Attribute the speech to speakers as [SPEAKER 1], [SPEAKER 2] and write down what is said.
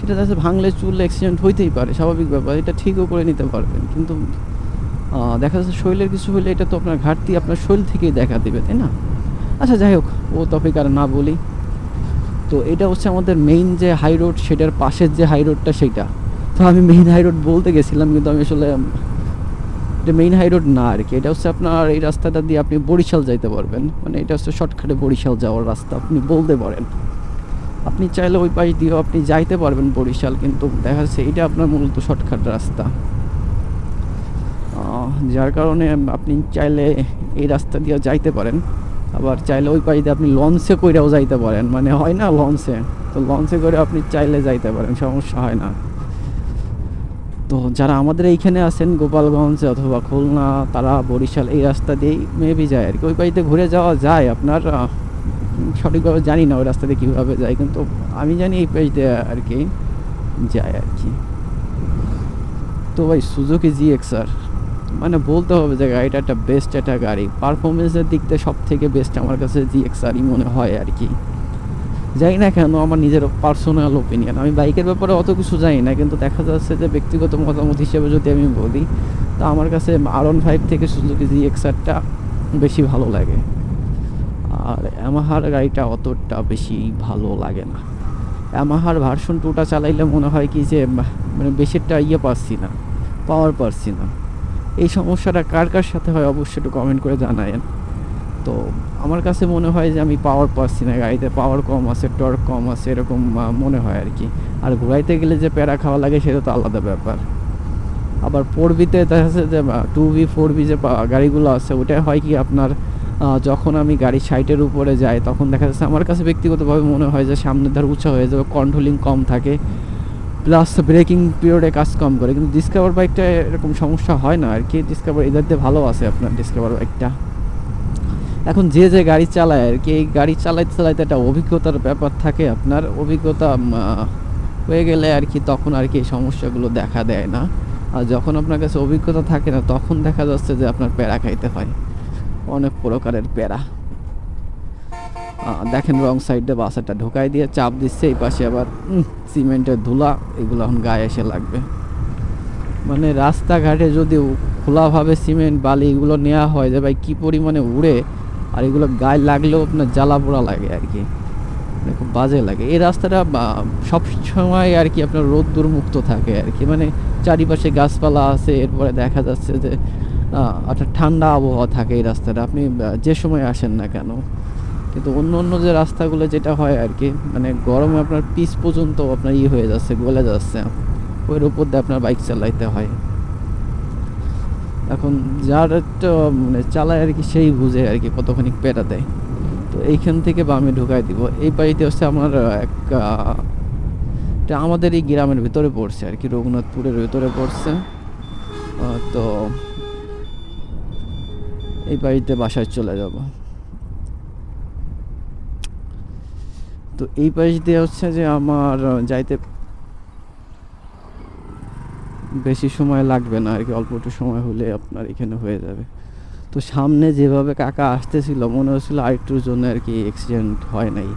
[SPEAKER 1] সেটা যাচ্ছে ভাঙলে চুললে অ্যাক্সিডেন্ট হইতেই পারে, স্বাভাবিক ব্যাপার, এটা ঠিকও করে নিতে পারবেন। কিন্তু দেখা যাচ্ছে শরীরের কিছু হলে এটা তো আপনার ঘাটতি, আপনার শরীর থেকেই দেখা দেবে, তাই না? আচ্ছা যাই হোক, ও টপিক আর না বলি। তো এটা হচ্ছে আমাদের মেইন যে হাই রোড সেটার পাশের যে হাই রোডটা সেটা। তো আমি মেইন হাই রোড বলতে গেছিলাম, কিন্তু আমি আসলে এটা মেইন হাই রোড না আর কি এটা হচ্ছে আপনার এই রাস্তাটা দিয়ে আপনি বরিশাল যাইতে পারবেন। মানে এটা হচ্ছে শর্টকাটে বরিশাল যাওয়ার রাস্তা, আপনি বলতে পারেন। আপনি চাইলে ওই পাশ দিয়েও আপনি যাইতে পারবেন বরিশাল, কিন্তু দেখা যাচ্ছে এটা আপনার মূলত শর্টকাট রাস্তা। যার কারণে আপনি চাইলে এই রাস্তা দিয়ে যাইতে পারেন। আবার চাইলে ওই পাশ দিয়ে আপনি লঞ্চে কইরাও যাইতে পারেন। মানে হয় না লঞ্চে? তো লঞ্চে করে আপনি চাইলে যাইতে পারেন, সমস্যা হয় না। তো যারা আমাদের এইখানে আছেন, গোপালগঞ্জ অথবা খুলনা, তারা বরিশাল এই রাস্তা দিয়েই মেবি যায় আর কি। ওই পাশে ঘুরে যাওয়া যায় আপনার সঠিকভাবে জানি না ওই রাস্তাতে কীভাবে যায়, কিন্তু আমি জানি এই পাশ দিয়ে আর কি যায় আর কি। তো ভাই সুজুকি জি এক্সার মানে বলতে হবে যে গাড়িটা একটা বেস্ট একটা গাড়ি। পারফরমেন্সের দিক থেকে সব থেকে বেস্ট আমার কাছে জি এক্সারই মনে হয় আর কি। জানি না কেন, আমার নিজের পার্সোনাল ওপিনিয়ন আমি বাইকের ব্যাপারে অত কিছু জানি না, কিন্তু দেখা যাচ্ছে যে ব্যক্তিগত মতামত হিসেবে যদি আমি বলি, তা আমার কাছে আর ফাইভ থেকে সুজুকি জি এক্সারটা বেশি ভালো লাগে। আর ইয়ামাহার গাড়িটা অতটা বেশি ভালো লাগে না। ইয়ামাহার ভার্সন টুটা চালাইলে মনে হয় কি যে মানে বেশিরটা ইয়ে পারছি না পাওয়ার পাচ্ছি না। এই সমস্যাটা কার কার সাথে হয় অবশ্যই একটু কমেন্ট করে জানায়েন। তো আমার কাছে মনে হয় যে আমি পাওয়ার পাচ্ছি না, গাড়িতে পাওয়ার কম আছে টর্ক কম আছে, এরকম মনে হয় আর কি। আর ঘুরাইতে গেলে যে প্যারা খাওয়া লাগে সেটা তো আলাদা ব্যাপার। আবার ফোর বিতে দেখা যাচ্ছে যে টু বি ফোর বি যে গাড়িগুলো আছে ওটাই হয় কি আপনার যখন আমি গাড়ি সাইটের উপরে যাই, তখন দেখা যাচ্ছে আমার কাছে ব্যক্তিগতভাবে মনে হয় যে সামনের ধার উঁচা হয়ে যাবে, কন্ট্রোলিং কম থাকে প্লাস ব্রেকিং পিরিয়ডে কাজ কম করে। কিন্তু ডিসকাভার বাইকটা এরকম সমস্যা হয় না আর কি। ডিসকাভার এদের ভালো আছে আপনার ডিসকাভার বাইকটা এখন যে যে গাড়ি চালায় আর কি, এই গাড়ি চালাইতে চালাইতে একটা অভিজ্ঞতার ব্যাপার থাকে আপনার। অভিজ্ঞতা হয়ে গেলে আর কি তখন আর কি এই সমস্যাগুলো দেখা দেয় না। আর যখন আপনার কাছে অভিজ্ঞতা থাকে না, তখন দেখা যাচ্ছে যে আপনার প্যারা খাইতে হয়। অনেক প্রকারের প্যারা। দেখেন রং সাইডে বাসাটা ঢোকাই দিয়ে চাপ দিচ্ছে, এই পাশে আবার সিমেন্টের ধুলা, এগুলো এখন গায়ে এসে লাগবে। মানে রাস্তাঘাটে যদি খোলাভাবে সিমেন্ট, বালি এগুলো নেওয়া হয় যে ভাই কী পরিমাণে উড়ে, আর এগুলো গায়ে লাগলেও আপনার জ্বালা পোড়া লাগে আর কি। মানে খুব বাজে লাগে। এই রাস্তাটা বা- সব সময় আর কি আপনার রোদ্দুর মুক্ত থাকে আর কি। মানে চারিপাশে গাছপালা আছে, এরপরে দেখা যাচ্ছে যে একটা ঠান্ডা আবহাওয়া থাকে এই রাস্তাটা। আপনি যে সময় আসেন না কেন, কিন্তু অন্য অন্য যে রাস্তাগুলো যেটা হয় আর কি মানে গরমে আপনার পিস পর্যন্ত আপনার ই হয়ে যাচ্ছে, গলে যাচ্ছে। ওর উপর দিয়ে আপনার বাইক চালাইতে হয়। এখন যার একটা মানে চালায় আর কি সেই বুঝে আর কি কতখানি পেটা দেয়। তো এইখান থেকে বামে ঢুকাই দিব। এই বাড়িতে হচ্ছে আমার এক এটা আমাদের এই গ্রামের ভিতরে পড়ছে আর কি রঘুনাথপুরের ভিতরে পড়ছে। তো এই বাড়িতে বাসায় চলে যাব। তো এই দিয়ে হচ্ছে যে আমার যাইতে বেশি সময় লাগবে না আর কি, অল্প একটু সময় হলে আপনার এখানে হয়ে যাবে। তো সামনে যেভাবে কাকা আসতেছিল, মনে হচ্ছিল আরেকটুর জন্য আর কি অ্যাক্সিডেন্ট হয় নাই।